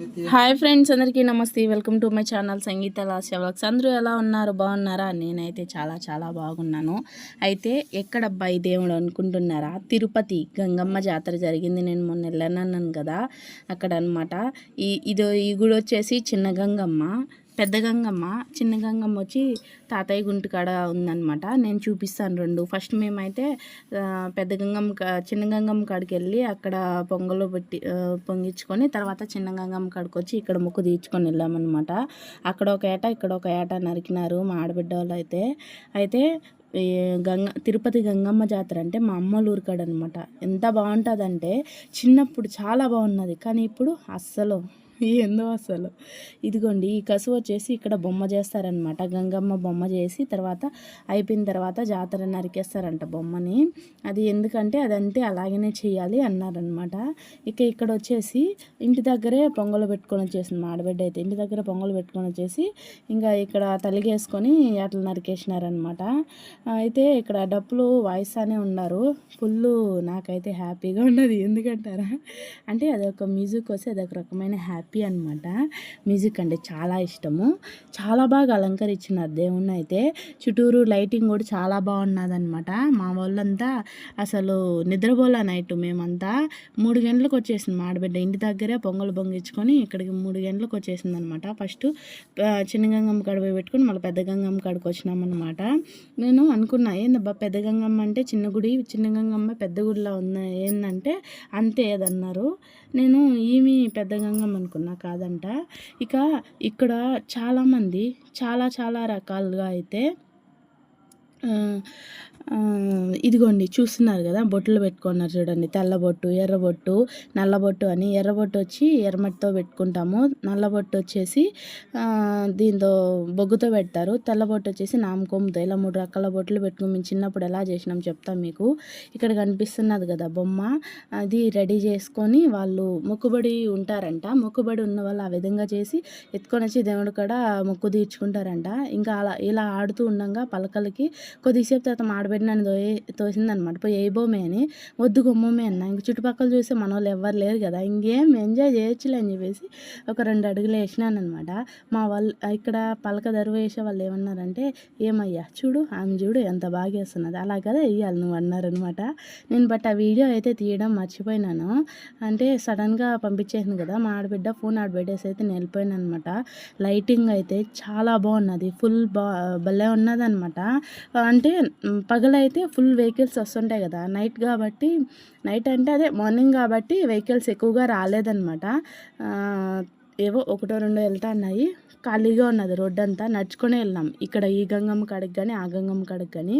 Hi friends అందరికీ నమస్తే. Welcome to my channel Sangeetha Lasya vlogs. అందరూ ఎలా ఉన్నారు? బాగున్నారా? నేనైతే చాలా చాలా బాగున్నాను. అయితే ఎక్కడబ్బాయి దేవుడు అనుకుంటున్నారా? తిరుపతి గంగమ్మ జాతర జరిగింది. నేను మొన్న వెళ్ళానన్నాను కదా అక్కడ అనమాట ఈ ఇది ఈ గుడి వచ్చేసి చిన్న గంగమ్మ. పెద్ద గంగమ్మ చిన్న గంగమ్మ వచ్చి తాతయ్య గుంటి కాడ ఉందనమాట నేను చూపిస్తాను రెండు. ఫస్ట్ మేమైతే పెద్ద గంగమ్మ చిన్న గంగమ్మ కాడికి వెళ్ళి అక్కడ పొంగలు పెట్టి పొంగించుకొని తర్వాత చిన్న గంగమ్మ కాడికి వచ్చి ఇక్కడ ముక్కు తీర్చుకొని వెళ్ళామన్నమాట. అక్కడ ఒక ఏట ఇక్కడ ఒక ఏట నరికినారు మా ఆడబిడ్డ వాళ్ళు అయితే అయితే గంగ తిరుపతి గంగమ్మ జాతర అంటే మా అమ్మల ఊరు కాడ అనమాట ఎంత బాగుంటుందంటే చిన్నప్పుడు చాలా బాగున్నది. కానీ ఇప్పుడు అస్సలు ఏందో అసలు. ఇదిగోండి ఈ కసు వచ్చేసి ఇక్కడ బొమ్మ చేస్తారనమాట గంగమ్మ బొమ్మ చేసి తర్వాత అయిపోయిన తర్వాత జాతర నరికేస్తారంట బొమ్మని. అది ఎందుకంటే అదంతే అలాగనే చేయాలి అన్నారనమాట ఇక ఇక్కడ వచ్చేసి ఇంటి దగ్గరే పొంగలు పెట్టుకొని వచ్చేసింది మా ఆడబిడ్డ అయితే. ఇంటి దగ్గర పొంగలు పెట్టుకొని వచ్చేసి ఇంకా ఇక్కడ తలిగేసుకొని అట్లా నరికేసినారనమాట అయితే ఇక్కడ డప్పులు వాయిస్తానే ఉన్నారు. ఫుల్ నాకైతే హ్యాపీగా ఉన్నది. ఎందుకంటారా? అంటే అదొక మ్యూజిక్ వస్తే అదొక రకమైన హ్యాపీ అనమాట మ్యూజిక్ అంటే చాలా ఇష్టము. చాలా బాగా అలంకరించినారు దేవుణ్ణి అయితే చుట్టూరు లైటింగ్ కూడా చాలా బాగున్నదనమాట మా వాళ్ళంతా అసలు నిద్రపోలే నైట్ మేమంతా మూడు గంటలకు వచ్చేసింది మాడబిడ్డ ఇంటి దగ్గరే పొంగలు పొంగించుకొని ఇక్కడికి మూడు గంటలకు వచ్చేసింది అనమాట ఫస్ట్ చిన్న గంగమ్మ కాడ పోయి మళ్ళీ పెద్ద గంగమ్మ కాడికి వచ్చినామన్నమాట. నేను అనుకున్నా ఏందబ్బా పెద్ద గంగమ్మ అంటే చిన్న గుడి చిన్న గంగమ్మ పెద్ద గుడిలో ఉంది? ఏందంటే అంతే ఏదన్నారు నేను ఈమె పెద్ద గంగమ్మ అనుకున్నా కాదంట. ఇక ఇక్కడ చాలామంది చాలా చాలా రకాలుగా అయితే ఇదిగోండి చూస్తున్నారు కదా బొట్లు పెట్టుకున్నారు చూడండి తెల్లబొట్టు ఎర్రబొట్టు నల్లబొట్టు అని. ఎర్రబొట్టు వచ్చి ఎర్రమట్టితో పెట్టుకుంటాము. నల్లబొట్టు వచ్చేసి దీంతో బొగ్గుతో పెడతారు. తెల్లబొట్టు వచ్చేసి నామకొమ్ముతో ఇలా మూడు రకాల బొట్లు పెట్టుకుని మేము చిన్నప్పుడు ఎలా చేసినాం చెప్తాం మీకు. ఇక్కడ కనిపిస్తున్నది కదా బొమ్మ. అది రెడీ చేసుకొని వాళ్ళు మొక్కుబడి ఉంటారంట. మొక్కుబడి ఉన్న వాళ్ళు ఆ విధంగా చేసి ఎత్తుకొని వచ్చి దేవుడు కూడా మొక్కు తీర్చుకుంటారంట. ఇంకా అలా ఇలా ఆడుతూ ఉండగా పలకలకి కొద్దిసేపు తర్వాత మాడబెట్టినని తోసింది తోసిందనమాట పోయి ఏబోమే అని. వద్దు గుమ్మమే అన్న. ఇంక చుట్టుపక్కల చూస్తే మన వాళ్ళు ఎవ్వరు లేరు కదా. ఇంకేం ఎంజాయ్ చేయొచ్చులే అని చెప్పేసి ఒక రెండు అడుగులు వేసినానమాట మా వాళ్ళు ఇక్కడ పలక దరువు వేసే వాళ్ళు ఏమన్నారంటే ఏమయ్యా చూడు ఆమె చూడు ఎంత బాగా వేస్తున్నది అలా కదా వేయాలి నువ్వు అన్నారనమాట నేను బట్ ఆ వీడియో అయితే తీయడం మర్చిపోయినాను. అంటే సడన్గా పంపించేసింది కదా మా ఆడబిడ్డ ఫోన్ ఆడబెట్టేసి అయితే నేను వెళ్ళిపోయాను అనమాట లైటింగ్ అయితే చాలా బాగున్నది. ఫుల్ బా భలే ఉన్నదనమాట అంటే పగలైతే ఫుల్ వెహికల్స్ వస్తుంటాయి కదా. నైట్ కాబట్టి నైట్ అంటే అదే మార్నింగ్ కాబట్టి వెహికల్స్ ఎక్కువగా రాలేదన్నమాట. ఏవో ఒకటో రెండో వెళ్తా ఉన్నాయి ఖాళీగా ఉన్నది రోడ్డు అంతా నడుచుకొని వెళ్ళినాం. ఇక్కడ ఈ గంగమ్మ కాడికి కానీ ఆ గంగమ్మ కాడికి కానీ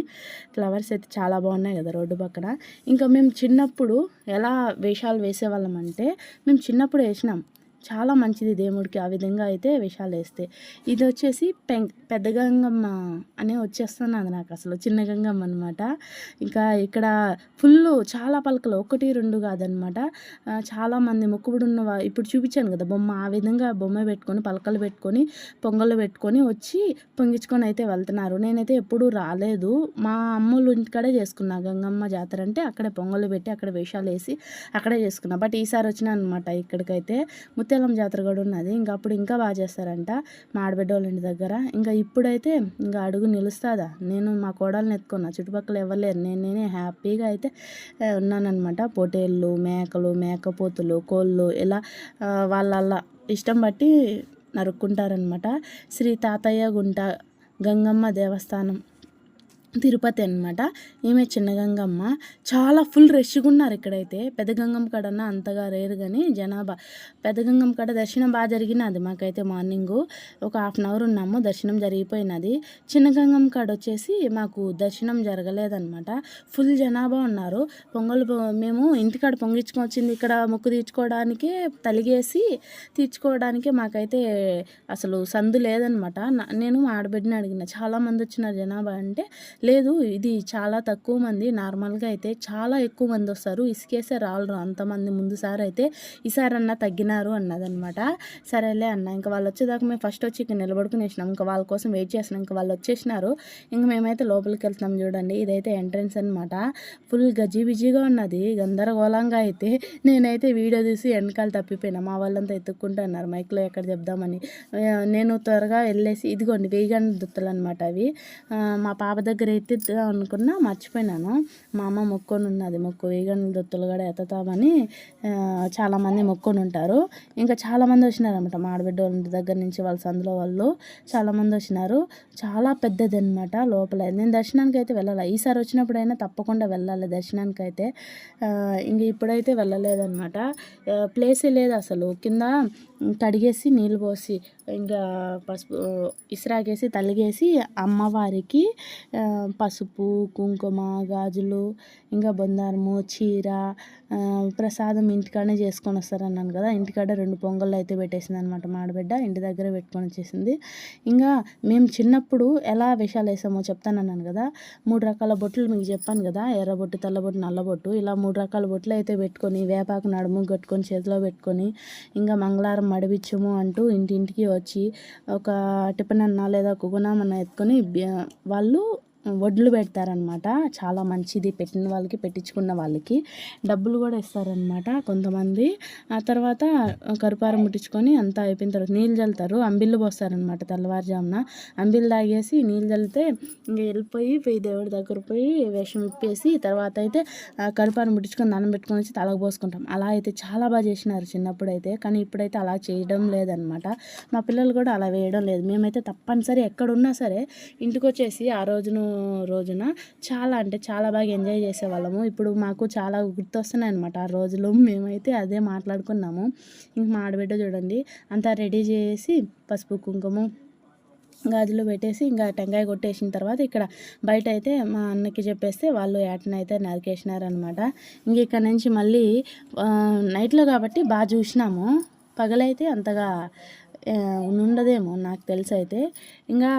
ఫ్లవర్స్ అయితే చాలా బాగున్నాయి కదా రోడ్డు పక్కన. ఇంకా మేము చిన్నప్పుడు ఎలా వేషాలు వేసేవాళ్ళం అంటే మేము చిన్నప్పుడు వేసినాం. చాలా మంచిది దేవుడికి ఆ విధంగా అయితే విషాలు వేస్తే. ఇది వచ్చేసి పెం పెద్ద గంగమ్మ అనే వచ్చేస్తున్నది నాకు అసలు చిన్న గంగమ్మ అనమాట ఇంకా ఇక్కడ ఫుల్ చాలా పలకలు ఒకటి రెండు కాదనమాట చాలామంది మొక్కుబడి ఉన్న ఇప్పుడు చూపించాను కదా బొమ్మ ఆ విధంగా బొమ్మ పెట్టుకొని పలకలు పెట్టుకొని పొంగలు పెట్టుకొని వచ్చి పొంగించుకొని అయితే వెళ్తున్నారు. నేనైతే ఎప్పుడూ రాలేదు. మా అమ్మలు ఇంటికాడే చేసుకున్నా గంగమ్మ జాతర అంటే అక్కడే పొంగలు పెట్టి అక్కడ వేషాలు వేసి అక్కడే చేసుకున్నా. బట్ ఈసారి వచ్చినా అనమాట ఇక్కడికైతే. ముత్యాలం జాతర కూడా ఉన్నది. ఇంకా అప్పుడు ఇంకా బాగా చేస్తారంట మా ఆడబిడ్డ వాళ్ళ ఇంటి దగ్గర. ఇంకా ఇప్పుడైతే ఇంకా అడుగు నిలుస్తుందా? నేను మా కోడల్ని ఎత్తుకున్నా. చుట్టుపక్కల ఎవరు లేరు. నేను నేనే హ్యాపీగా అయితే ఉన్నానన్నమాట. పొటేళ్ళు మేకలు మేకపోతులు కోళ్ళు ఇలా వాళ్ళ ఇష్టం బట్టి నరుక్కుంటారనమాట శ్రీ తాతయ్య గుంట గంగమ్మ దేవస్థానం తిరుపతి అనమాట ఈమె చిన్న గంగమ్మ. చాలా ఫుల్ రష్గా ఉన్నారు ఇక్కడైతే. పెద్ద గంగమ్మ కాడన్నా అంతగా రేరు కానీ జనాభా. పెద్ద గంగమ్మ కాడ దర్శనం బాగా జరిగినది మాకైతే మార్నింగు. ఒక హాఫ్ అన్ అవర్ ఉన్నాము దర్శనం జరిగిపోయినది. చిన్న గంగమ్మ కాడ వచ్చేసి మాకు దర్శనం జరగలేదన్నమాట. ఫుల్ జనాభా ఉన్నారు. పొంగల్ పొ- మేము ఇంటికాడ పొంగించుకొని వచ్చింది ఇక్కడ మొక్కు తీర్చుకోవడానికే తలిగేసి తీర్చుకోవడానికే మాకైతే అసలు సందు లేదనమాట నేను ఆడబిడ్డని అడిగిన చాలా మంది వచ్చినారు జనాభా అంటే లేదు ఇది చాలా తక్కువ మంది నార్మల్గా అయితే చాలా ఎక్కువ మంది వస్తారు. ఇసుకేసే రాలరు అంతమంది ముందుసారి అయితే ఈసారి అన్న తగ్గినారు అన్నదనమాట. సరేలే అన్న ఇంకా వాళ్ళు వచ్చేదాకా మేము ఫస్ట్ వచ్చి ఇక్కడ నిలబడుకుని వేసినాం. ఇంకా వాళ్ళ కోసం వెయిట్ చేసినాం ఇంకా వాళ్ళు వచ్చేసినారు. ఇంకా మేమైతే లోపలికి వెళ్తున్నాం చూడండి. ఇదైతే ఎంట్రన్స్ అనమాట ఫుల్ గజిబిజిగా ఉన్నది. గందరగోళంగా అయితే నేనైతే వీడియో తీసి వెనకాల తప్పిపోయినా. మా వాళ్ళంతా ఎత్తుక్కుంటూ అన్నారు మైక్లో ఎక్కడ చెప్దామని. నేను త్వరగా వెళ్ళేసి ఇదిగోండి వేయగాని దుత్తలు అనమాట అవి. మా పాప దగ్గర ఎత్తిద్దాం అనుకున్నా మర్చిపోయినాను. మా అమ్మ మొక్కొని ఉన్నది మొక్కు వేయగాని దొత్తులు కూడా ఎత్తుతామని చాలామంది మొక్కొని ఉంటారు ఇంకా చాలామంది వచ్చినారనమాట మాడబిడ్డ మా ఆడబిడ్డ వాళ్ళ దగ్గర నుంచి వాళ్ళ సందులో వాళ్ళు చాలామంది వచ్చినారు. చాలా పెద్దది అనమాట లోపల. నేను దర్శనానికి అయితే వెళ్ళాలి? ఈసారి వచ్చినప్పుడైనా తప్పకుండా వెళ్ళాలి దర్శనానికి అయితే ఇంక ఇప్పుడైతే వెళ్ళలేదన్నమాట. ప్లేసే లేదు అసలు. కింద కడిగేసి నీళ్ళు పోసి ఇంకా పసుపు ఇసురాకేసి తలిగేసి అమ్మవారికి పసుపు కుంకుమ గాజులు ఇంకా బంగారము చీర ప్రసాదం ఇంటికాడనే చేసుకొని వస్తారన్నాను కదా. ఇంటికాడ రెండు పొంగళ్ళు అయితే పెట్టేసింది అనమాట మాడబిడ్డ ఇంటి దగ్గర పెట్టుకొని వచ్చేసింది. ఇంకా మేము చిన్నప్పుడు ఎలా వేషాలు వేసామో చెప్తానన్నాను కదా. మూడు రకాల బొట్లు మీకు చెప్పాను కదా. ఎర్రబొట్టు తెల్లబొట్టు నల్లబొట్టు ఇలా మూడు రకాల బొట్లు అయితే పెట్టుకొని వేపాకు నడుము కట్టుకొని చేతిలో పెట్టుకొని ఇంకా మంగళారం మడిపించము అంటూ ఇంటింటికి వచ్చి ఒక టిఫిన్ అన్నా లేదా కుగుణం అన్న ఎత్తుకొని వాళ్ళు వడ్లు పెడతారనమాట చాలా మంచిది. పెట్టిన వాళ్ళకి పెట్టించుకున్న వాళ్ళకి. డబ్బులు కూడా ఇస్తారనమాట కొంతమంది. ఆ తర్వాత కరుపారం ముట్టించుకొని అంతా అయిపోయిన తర్వాత నీళ్ళు చల్లుతారు. అంబిళ్ళు పోస్తారనమాట తెల్లవారుజామున. అంబిళ్ళు తాగేసి నీళ్ళు చల్లితే ఇంకా వెళ్ళిపోయి పోయి దేవుడి దగ్గర పోయి వేషం ఇప్పేసి తర్వాత అయితే కరుపారం ముట్టించుకొని దండం పెట్టుకొని వచ్చి తలకు పోసుకుంటాం. అలా అయితే చాలా బాగా చేసినారు చిన్నప్పుడు అయితే కానీ ఇప్పుడైతే అలా చేయడం లేదనమాట మా పిల్లలు కూడా అలా వేయడం లేదు. మేమైతే తప్పనిసరి ఎక్కడున్నా సరే ఇంటికి వచ్చేసి ఆ రోజును రోజున చాలా అంటే చాలా బాగా ఎంజాయ్ చేసేవాళ్ళము. ఇప్పుడు మాకు చాలా గుర్తొస్తున్నాయి అనమాట ఆ రోజులు మేమైతే అదే మాట్లాడుకున్నాము. ఇంక మా ఆడబిడ్డ చూడండి అంతా రెడీ చేసి పసుపు కుంకుమ గాజులు పెట్టేసి ఇంకా టెంకాయ కొట్టేసిన తర్వాత ఇక్కడ బయట అయితే మా అన్నకి చెప్పేస్తే వాళ్ళు ఏటనైతే అయితే నరికేసినారనమాట ఇంక ఇక్కడ నుంచి మళ్ళీ నైట్లో కాబట్టి బాగా చూసినాము. పగలైతే అంతగా ఉండదేమో నాకు తెలిసి అయితే ఇంకా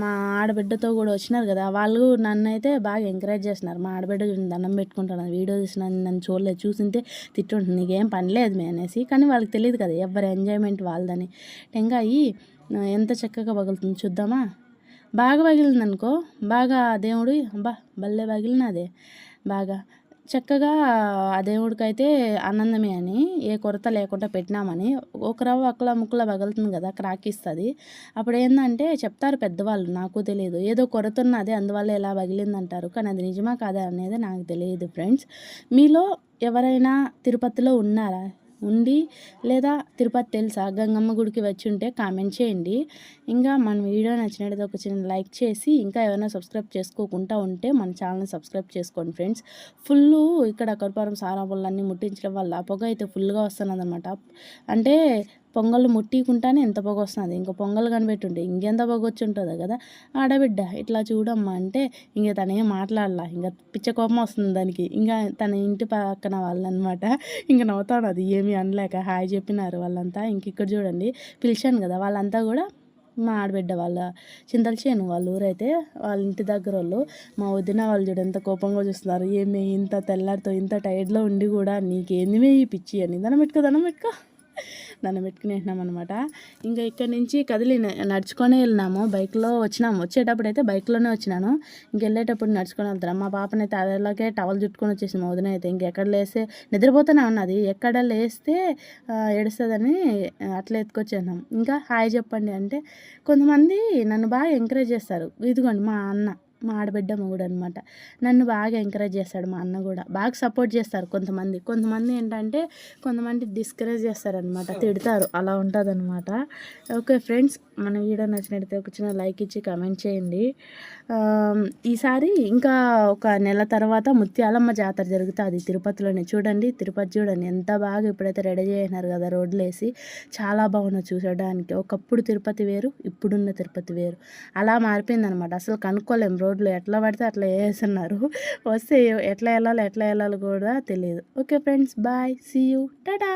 మా ఆడబిడ్డతో కూడా వచ్చినారు కదా వాళ్ళు నన్ను అయితే బాగా ఎంకరేజ్ చేస్తున్నారు. మా ఆడబిడ్డ దండం పెట్టుకుంటాను వీడియో చూసిన నన్ను చూడలేదు చూసింటే తిట్టుంటుంది నీకేం పనిలేదు మే అనేసి. కానీ వాళ్ళకి తెలియదు కదా ఎవరి ఎంజాయ్మెంట్ వాళ్ళదని. టెంకాయి ఎంత చక్కగా పగులుతుంది చూద్దామా? బాగా పగిలింది అనుకో బాగా దేవుడు అబ్బా భలే పగిలినదే బాగా. చక్కగా ఆ దేవుడికైతే ఆనందమే అని ఏ కొరత లేకుండా పెట్టినామని. ఒక రవ్వ అక్కల ముక్కల పగులుతుంది కదా క్రాక్ ఇస్తుంది. అప్పుడు ఏంటంటే చెప్తారు పెద్దవాళ్ళు నాకు తెలియదు. ఏదో కొరత ఉన్నది అందువల్ల ఎలా పగిలిందంటారు. కానీ అది నిజమా కాదా అనేది నాకు తెలియదు ఫ్రెండ్స్. మీలో ఎవరైనా తిరుపతిలో ఉన్నారా? ఉండి లేదా తిరుపతి తెలుసా? గంగమ్మ గుడికి వచ్చి ఉంటే కామెంట్ చేయండి. ఇంకా మన వీడియో నచ్చినట్టు ఒక చిన్న లైక్ చేసి ఇంకా ఏమైనా సబ్స్క్రైబ్ చేసుకోకుండా ఉంటే మన ఛానల్ని సబ్స్క్రైబ్ చేసుకోండి ఫ్రెండ్స్. ఫుల్ ఇక్కడ కరుపారం సారాపుల్లన్నీ ముట్టించడం వల్ల పొగ అయితే ఫుల్గా వస్తున్నదనమాట అంటే పొంగళ్ళు ముట్టికుంటానే ఎంత పొగ వస్తుంది. ఇంకా పొంగల్ కనిపెట్టుంటే ఇంకెంత పొగ వచ్చి ఉంటుందో కదా. ఆడబిడ్డ ఇట్లా చూడమ్మా అంటే ఇంక తను ఏం మాట్లాడలా. ఇంకా పిచ్చ కోపం వస్తుంది దానికి. ఇంకా తన ఇంటి పక్కన వాళ్ళనమాట. ఇంకా నవ్వుతాడు అది ఏమీ అనలేక హాయ్ చెప్పినారు వాళ్ళంతా. ఇంక ఇక్కడ చూడండి పిలిచాను కదా. వాళ్ళంతా కూడా మా ఆడబిడ్డ వాళ్ళ చింతల చేను వాళ్ళ ఊరైతే వాళ్ళ ఇంటి దగ్గర వాళ్ళు మా వదిన వాళ్ళు చూడు ఎంత కోపంగా చూస్తున్నారు. ఏమి ఇంత తెల్లారితో ఇంత టైర్డ్లో ఉండి కూడా నీకేందిమే ఈ పిచ్చి అని. దనం పెట్టుకో దనం పెట్టుకో. దండం పెట్టుకునేసినాం అనమాట ఇంకా ఇక్కడ నుంచి కదిలి నడుచుకొని వెళ్ళినాము. బైక్లో వచ్చినాము. వచ్చేటప్పుడు అయితే బైక్లోనే వచ్చినాను. ఇంకెళ్ళేటప్పుడు నడుచుకొని వెళ్తున్నాం. మా పాపనైతే అదేలాగే టవల్ చుట్టుకొని వచ్చేసి మా వదిన అయితే. ఇంకెక్కడ లేస్తే నిద్రపోతూనే ఉన్నది. ఎక్కడ లేస్తే ఎడుస్తుందని ఏడుస్తుందని అట్లా ఎత్తుకొచ్చేసినాం. ఇంకా హాయ్ చెప్పండి అంటే కొంతమంది నన్ను బాగా ఎంకరేజ్ చేస్తారు. ఇదిగోండి మా అన్న. మా ఆడబిడ్డ మొగుడు అనమాట నన్ను బాగా ఎంకరేజ్ చేస్తాడు మా అన్న కూడా. బాగా సపోర్ట్ చేస్తారు కొంతమంది. కొంతమంది ఏంటంటే కొంతమంది డిస్కరేజ్ చేస్తారనమాట తిడతారు. అలా ఉంటుంది ఓకే ఫ్రెండ్స్ మన వీడియో నచ్చినట్టయితే ఒక చిన్న లైక్ ఇచ్చి కమెంట్ చేయండి. ఈసారి ఇంకా ఒక నెల తర్వాత ముత్యాలమ్మ జాతర జరుగుతుంది తిరుపతిలోనే. చూడండి తిరుపతి చూడండి. ఎంత బాగా ఇప్పుడైతే రెడీ చేసినారు కదా రోడ్లు వేసి చాలా బాగున్నది చూసడానికి. ఒకప్పుడు తిరుపతి వేరు ఇప్పుడున్న తిరుపతి వేరు. అలా మారిపోయింది అనమాట అసలు కనుక్కోలేం రోడ్లు ఎట్లా పడితే అట్లా వేస్తున్నారు వస్తే ఎట్లా వెళ్ళాలి ఎట్లా వెళ్ళాలి కూడా తెలియదు okay friends bye see you tata.